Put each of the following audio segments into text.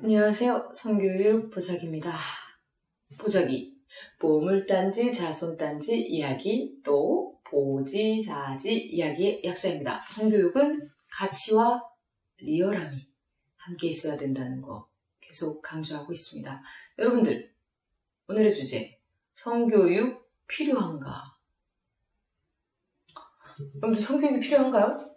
안녕하세요. 성교육 보자기입니다. 보자기. 보물단지, 자손단지 이야기, 또 보지자지 이야기의 약자입니다. 성교육은 가치와 리얼함이 함께 있어야 된다는 거 계속 강조하고 있습니다. 여러분들, 오늘의 주제. 성교육 필요한가? 여러분들 성교육이 필요한가요?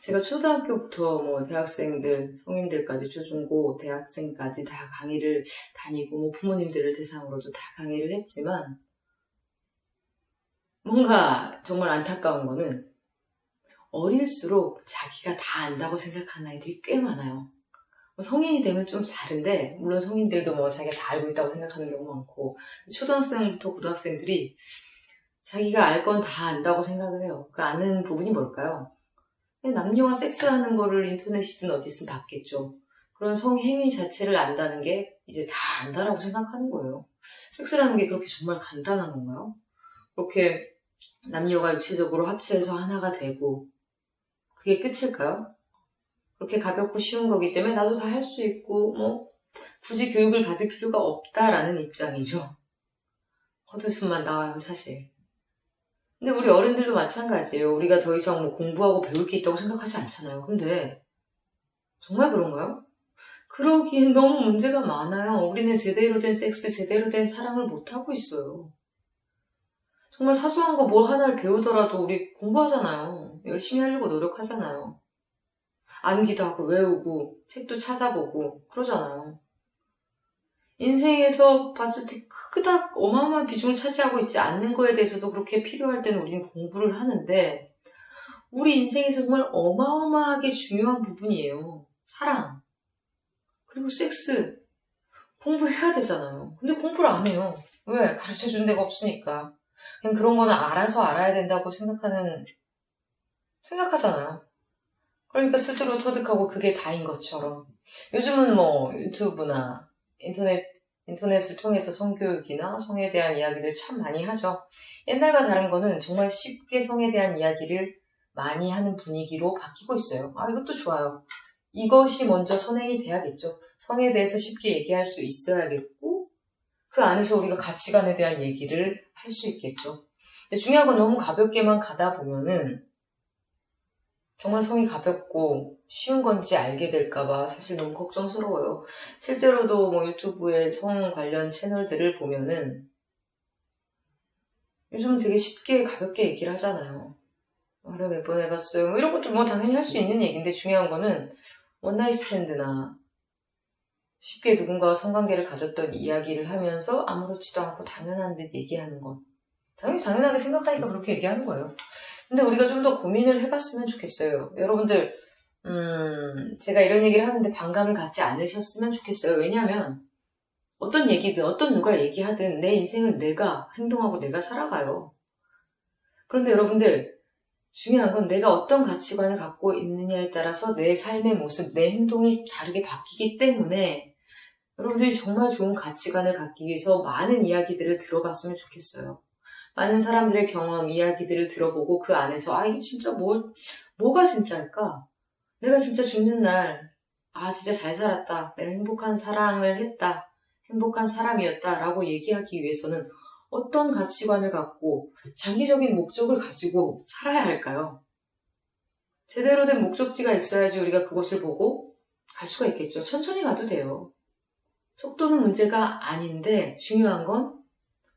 제가 초등학교부터 뭐 대학생들, 성인들까지 초중고, 대학생까지 다 강의를 다니고 뭐 부모님들을 대상으로도 다 강의를 했지만 뭔가 정말 안타까운 거는 어릴수록 자기가 다 안다고 생각하는 아이들이 꽤 많아요. 뭐 성인이 되면 좀 다른데 물론 성인들도 뭐 자기가 다 알고 있다고 생각하는 경우 많고 초등학생부터 고등학생들이 자기가 알 건 다 안다고 생각을 해요. 그 아는 부분이 뭘까요? 남녀가 섹스하는 거를 인터넷이든 어디든 봤겠죠. 그런 성행위 자체를 안다는 게 이제 다 안다라고 생각하는 거예요. 섹스라는 게 그렇게 정말 간단한 건가요? 그렇게 남녀가 육체적으로 합체해서 하나가 되고 그게 끝일까요? 그렇게 가볍고 쉬운 거기 때문에 나도 다 할 수 있고 뭐 굳이 교육을 받을 필요가 없다라는 입장이죠. 헛웃음만 나와요 사실. 근데 우리 어른들도 마찬가지예요. 우리가 더 이상 뭐 공부하고 배울 게 있다고 생각하지 않잖아요. 근데 정말 그런가요? 그러기엔 너무 문제가 많아요. 우리는 제대로 된 섹스, 제대로 된 사랑을 못하고 있어요. 정말 사소한 거 뭘 하나를 배우더라도 우리 공부하잖아요. 열심히 하려고 노력하잖아요. 암기도 하고 외우고 책도 찾아보고 그러잖아요. 인생에서 봤을 때 크다 어마어마한 비중을 차지하고 있지 않는 거에 대해서도 그렇게 필요할 때는 우리는 공부를 하는데 우리 인생에서 정말 어마어마하게 중요한 부분이에요. 사랑. 그리고 섹스. 공부해야 되잖아요. 근데 공부를 안 해요. 왜? 가르쳐 준 데가 없으니까. 그냥 그런 거는 알아서 알아야 된다고 생각하는, 생각하잖아요. 그러니까 스스로 터득하고 그게 다인 것처럼. 요즘은 뭐 유튜브나 인터넷, 인터넷을 통해서 성교육이나 성에 대한 이야기를 참 많이 하죠. 옛날과 다른 거는 정말 쉽게 성에 대한 이야기를 많이 하는 분위기로 바뀌고 있어요. 아, 이것도 좋아요. 이것이 먼저 선행이 돼야겠죠. 성에 대해서 쉽게 얘기할 수 있어야겠고, 그 안에서 우리가 가치관에 대한 얘기를 할 수 있겠죠. 근데 중요한 건 너무 가볍게만 가다 보면은, 정말 성이 가볍고 쉬운 건지 알게 될까봐 사실 너무 걱정스러워요. 실제로도 뭐 유튜브에 성 관련 채널들을 보면은 요즘은 되게 쉽게 가볍게 얘기를 하잖아요. 하루 몇번 해봤어요. 뭐 이런 것도 뭐 당연히 할 수 있는 얘기인데 중요한 거는 원나잇 스탠드나 쉽게 누군가와 성관계를 가졌던 이야기를 하면서 아무렇지도 않고 당연한 듯 얘기하는 것. 당연히 당연하게 생각하니까 그렇게 얘기하는 거예요. 근데 우리가 좀 더 고민을 해봤으면 좋겠어요. 여러분들, 음, 제가 이런 얘기를 하는데 반감을 갖지 않으셨으면 좋겠어요. 왜냐하면 어떤 얘기든 어떤 누가 얘기하든 내 인생은 내가 행동하고 내가 살아가요. 그런데 여러분들 중요한 건 내가 어떤 가치관을 갖고 있느냐에 따라서 내 삶의 모습, 내 행동이 다르게 바뀌기 때문에 여러분들이 정말 좋은 가치관을 갖기 위해서 많은 이야기들을 들어봤으면 좋겠어요. 많은 사람들의 경험, 이야기들을 들어보고 그 안에서 아 이게 진짜 뭐 뭐가 진짜일까? 내가 진짜 죽는 날 아 진짜 잘 살았다. 내가 행복한 사랑을 했다. 행복한 사람이었다라고 얘기하기 위해서는 어떤 가치관을 갖고 장기적인 목적을 가지고 살아야 할까요? 제대로 된 목적지가 있어야지 우리가 그것을 보고 갈 수가 있겠죠. 천천히 가도 돼요. 속도는 문제가 아닌데 중요한 건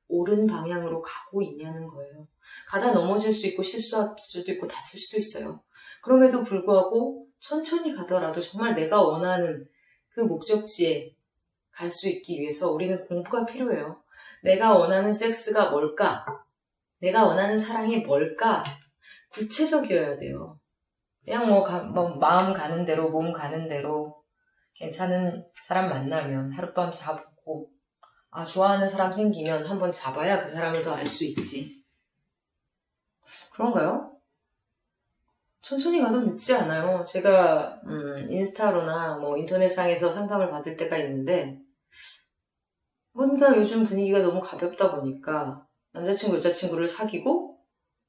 옳은 방향으로 가고 있냐는 거예요. 가다 넘어질 수 있고 실수할 수도 있고 다칠 수도 있어요. 그럼에도 불구하고 천천히 가더라도 정말 내가 원하는 그 목적지에 갈 수 있기 위해서 우리는 공부가 필요해요. 내가 원하는 섹스가 뭘까? 내가 원하는 사랑이 뭘까? 구체적이어야 돼요. 그냥 뭐, 가, 뭐 마음 가는 대로, 몸 가는 대로 괜찮은 사람 만나면 하룻밤 자고 아, 좋아하는 사람 생기면 한번 잡아야 그 사람을 더 알 수 있지. 그런가요? 천천히 가도 늦지 않아요. 제가 음, 인스타로나 뭐 인터넷상에서 상담을 받을 때가 있는데 뭔가 요즘 분위기가 너무 가볍다 보니까 남자친구 여자친구를 사귀고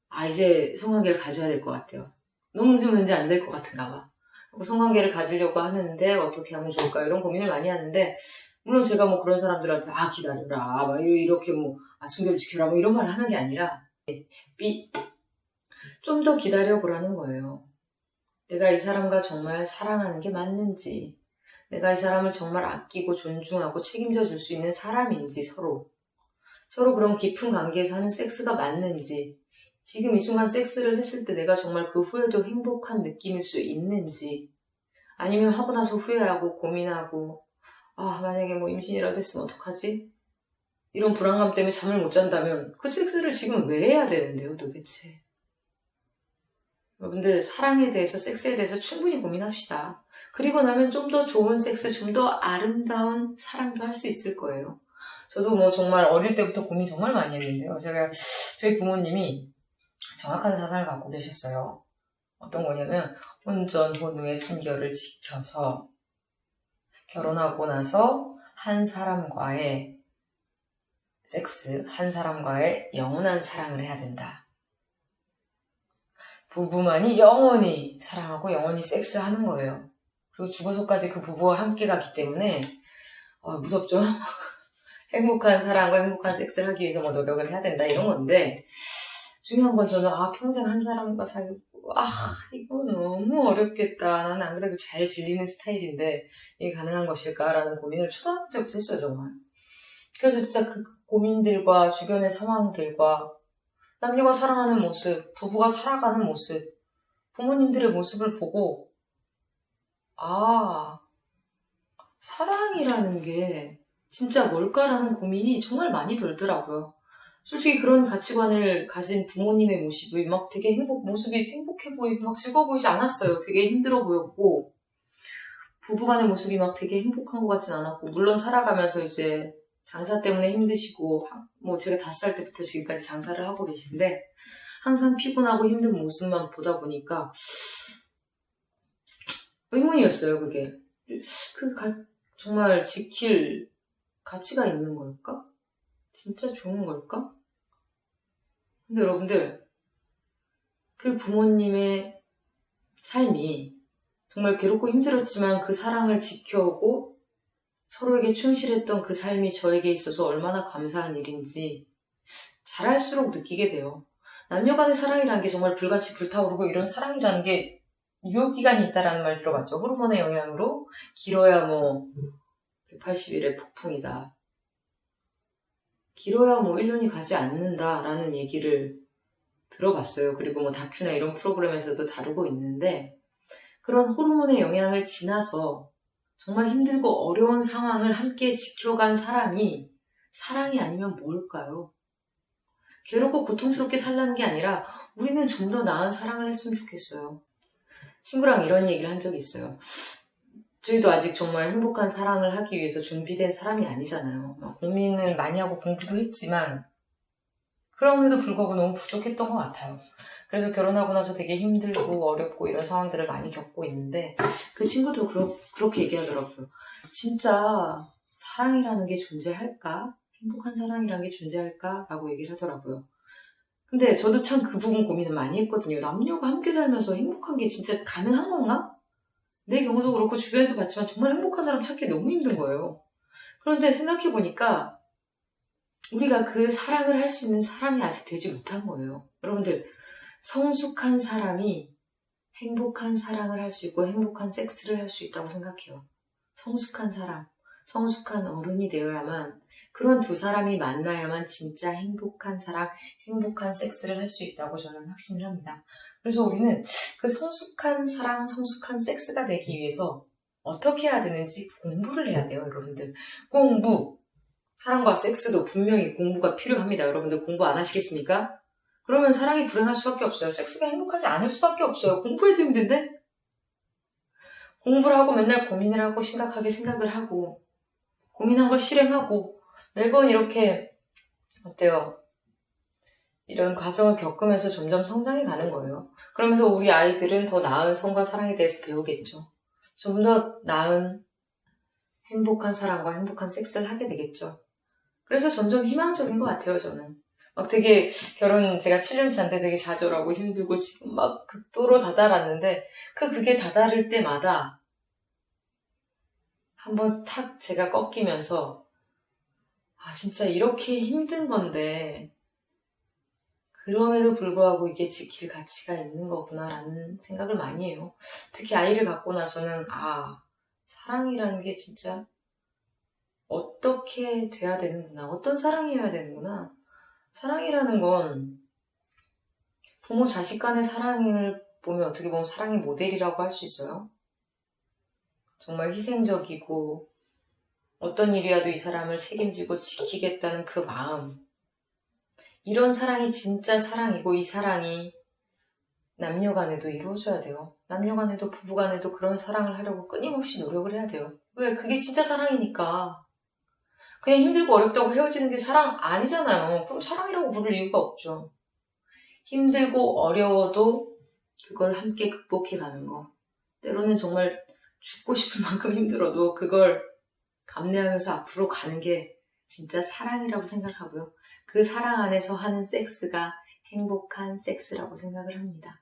아 이제 성관계를 가져야 될 것 같아요. 너무 좀 왠지 안 될 것 같은가 봐. 그 성관계를 가지려고 하는데 어떻게 하면 좋을까 이런 고민을 많이 하는데 물론 제가 뭐 그런 사람들한테 아 기다려라 막 이렇게 뭐 아, 순결 지켜라 뭐 이런 말을 하는 게 아니라 좀 더 기다려 보라는 거예요. 내가 이 사람과 정말 사랑하는 게 맞는지 내가 이 사람을 정말 아끼고 존중하고 책임져 줄 수 있는 사람인지 서로 서로 그런 깊은 관계에서 하는 섹스가 맞는지 지금 이 순간 섹스를 했을 때 내가 정말 그 후에도 행복한 느낌일 수 있는지 아니면 하고 나서 후회하고 고민하고 아 만약에 뭐 임신이라도 했으면 어떡하지? 이런 불안감 때문에 잠을 못 잔다면 그 섹스를 지금 왜 해야 되는데요 도대체 여러분들 사랑에 대해서 섹스에 대해서 충분히 고민합시다 그리고 나면 좀 더 좋은 섹스 좀 더 아름다운 사랑도 할 수 있을 거예요 저도 뭐 정말 어릴 때부터 고민 정말 많이 했는데요 제가 저희 부모님이 정확한 사상을 갖고 계셨어요. 어떤 거냐면 혼전 혼후의 순결을 지켜서 결혼하고 나서 한 사람과의 섹스, 한 사람과의 영원한 사랑을 해야 된다. 부부만이 영원히 사랑하고 영원히 섹스하는 거예요. 그리고 죽어서까지 그 부부와 함께 가기 때문에 어, 무섭죠? 행복한 사랑과 행복한 섹스를 하기 위해서 뭐 노력을 해야 된다 이런 건데 중요한 건 저는 아 평생 한 사람과 살고 아 이거 너무 어렵겠다. 나는 안 그래도 잘 질리는 스타일인데 이게 가능한 것일까라는 고민을 초등학교 때부터 했어요 정말. 그래서 진짜 그 고민들과 주변의 상황들과 남녀가 사랑하는 모습 부부가 살아가는 모습 부모님들의 모습을 보고 아 사랑이라는 게 진짜 뭘까라는 고민이 정말 많이 들더라고요 솔직히 그런 가치관을 가진 부모님의 모습이 막 되게 행복, 모습이 행복해 보이고 막 즐거워 보이지 않았어요. 되게 힘들어 보였고, 부부간의 모습이 막 되게 행복한 것 같진 않았고, 물론 살아가면서 이제 장사 때문에 힘드시고, 뭐 제가 다섯 살 때부터 지금까지 장사를 하고 계신데, 항상 피곤하고 힘든 모습만 보다 보니까, 의문이었어요, 그게. 그 가, 정말 지킬 가치가 있는 걸까? 진짜 좋은 걸까? 근데 여러분들, 그 부모님의 삶이 정말 괴롭고 힘들었지만 그 사랑을 지켜오고 서로에게 충실했던 그 삶이 저에게 있어서 얼마나 감사한 일인지 잘할수록 느끼게 돼요. 남녀 간의 사랑이라는 게 정말 불같이 불타오르고 이런 사랑이라는 게 유효기간이 있다라는 말 들어봤죠. 호르몬의 영향으로 길어야 뭐 180일의 폭풍이다. 길어야 뭐 1년이 가지 않는다라는 얘기를 들어봤어요. 그리고 뭐 다큐나 이런 프로그램에서도 다루고 있는데 그런 호르몬의 영향을 지나서 정말 힘들고 어려운 상황을 함께 지켜간 사람이 사랑이 아니면 뭘까요? 괴롭고 고통스럽게 살라는 게 아니라 우리는 좀 더 나은 사랑을 했으면 좋겠어요. 친구랑 이런 얘기를 한 적이 있어요. 저희도 아직 정말 행복한 사랑을 하기 위해서 준비된 사람이 아니잖아요. 고민을 많이 하고 공부도 했지만 그럼에도 불구하고 너무 부족했던 것 같아요. 그래서 결혼하고 나서 되게 힘들고 어렵고 이런 상황들을 많이 겪고 있는데 그 친구도 그러, 그렇게 얘기하더라고요. 진짜 사랑이라는 게 존재할까? 행복한 사랑이라는 게 존재할까? 라고 얘기를 하더라고요. 근데 저도 참 그 부분 고민을 많이 했거든요. 남녀가 함께 살면서 행복한 게 진짜 가능한 건가? 내 경우도 그렇고 주변에도 봤지만 정말 행복한 사람 찾기 너무 힘든 거예요. 그런데 생각해 보니까 우리가 그 사랑을 할 수 있는 사람이 아직 되지 못한 거예요. 여러분들, 성숙한 사람이 행복한 사랑을 할 수 있고 행복한 섹스를 할 수 있다고 생각해요. 성숙한 사람, 성숙한 어른이 되어야만 그런 두 사람이 만나야만 진짜 행복한 사랑, 행복한 섹스를 할 수 있다고 저는 확신을 합니다. 그래서 우리는 그 성숙한 사랑, 성숙한 섹스가 되기 위해서 어떻게 해야 되는지 공부를 해야 돼요, 여러분들. 공부. 사랑과 섹스도 분명히 공부가 필요합니다. 여러분들 공부 안 하시겠습니까? 그러면 사랑이 불행할 수밖에 없어요. 섹스가 행복하지 않을 수밖에 없어요. 공부해도 힘든데? 공부를 하고 맨날 고민을 하고 심각하게 생각을 하고 고민한 걸 실행하고 매번 이렇게 어때요? 이런 과정을 겪으면서 점점 성장해 가는 거예요. 그러면서 우리 아이들은 더 나은 성과 사랑에 대해서 배우겠죠. 좀 더 나은 행복한 사랑과 행복한 섹스를 하게 되겠죠. 그래서 점점 희망적인 것 같아요, 저는. 막 되게 결혼 제가 7년 차인데 되게 좌절하고 힘들고 지금 막 극도로 다다랐는데 그 그게 다다를 때마다 한번 탁 제가 꺾이면서 아 진짜 이렇게 힘든 건데 그럼에도 불구하고 이게 지킬 가치가 있는 거구나라는 생각을 많이 해요. 특히 아이를 갖고 나서는 아 사랑이라는 게 진짜 어떻게 돼야 되는구나 어떤 사랑이어야 되는구나 사랑이라는 건 부모 자식 간의 사랑을 보면 어떻게 보면 사랑의 모델이라고 할 수 있어요. 정말 희생적이고 어떤 일이라도 이 사람을 책임지고 지키겠다는 그 마음. 이런 사랑이 진짜 사랑이고 이 사랑이 남녀 간에도 이루어져야 돼요. 남녀 간에도 부부 간에도 그런 사랑을 하려고 끊임없이 노력을 해야 돼요. 왜? 그게 진짜 사랑이니까. 그냥 힘들고 어렵다고 헤어지는 게 사랑 아니잖아요. 그럼 사랑이라고 부를 이유가 없죠. 힘들고 어려워도 그걸 함께 극복해 가는 거. 때로는 정말 죽고 싶을 만큼 힘들어도 그걸 감내하면서 앞으로 가는 게 진짜 사랑이라고 생각하고요. 그 사랑 안에서 하는 섹스가 행복한 섹스라고 생각을 합니다.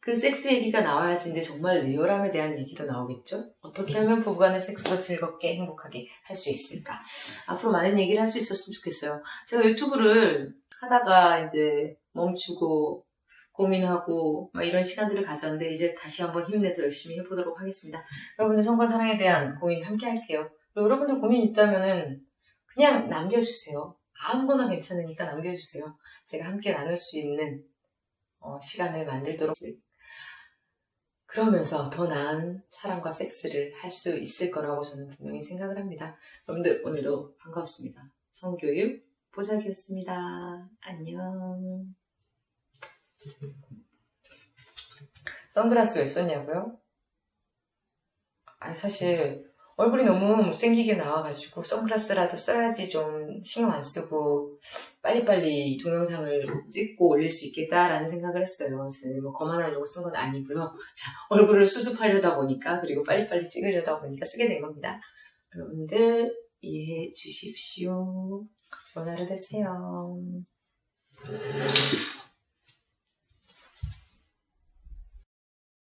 그 섹스 얘기가 나와야지 이제 정말 리얼함에 대한 얘기도 나오겠죠? 어떻게 하면 부부간의 섹스도 즐겁게 행복하게 할 수 있을까? 앞으로 많은 얘기를 할 수 있었으면 좋겠어요. 제가 유튜브를 하다가 이제 멈추고 고민하고 막 이런 시간들을 가졌는데 이제 다시 한번 힘내서 열심히 해보도록 하겠습니다. 여러분들 성과 사랑에 대한 고민 함께 할게요. 여러분들 고민 있다면은 그냥 남겨주세요. 아무거나 괜찮으니까 남겨주세요. 제가 함께 나눌 수 있는 어, 시간을 만들도록 그러면서 더 나은 사랑과 섹스를 할 수 있을 거라고 저는 분명히 생각을 합니다. 여러분들 오늘도 반가웠습니다. 성교육 보자기였습니다. 안녕. 선글라스 왜 썼냐고요? 아니 사실 얼굴이 너무 못생기게 나와가지고 선글라스라도 써야지 좀 신경 안 쓰고 빨리빨리 동영상을 찍고 올릴 수 있겠다라는 생각을 했어요. 그래서 뭐 거만하려고 쓴 건 아니고요. 자, 얼굴을 수습하려다 보니까 그리고 빨리빨리 찍으려다 보니까 쓰게 된 겁니다. 여러분들 이해해 주십시오. 하루 되세요.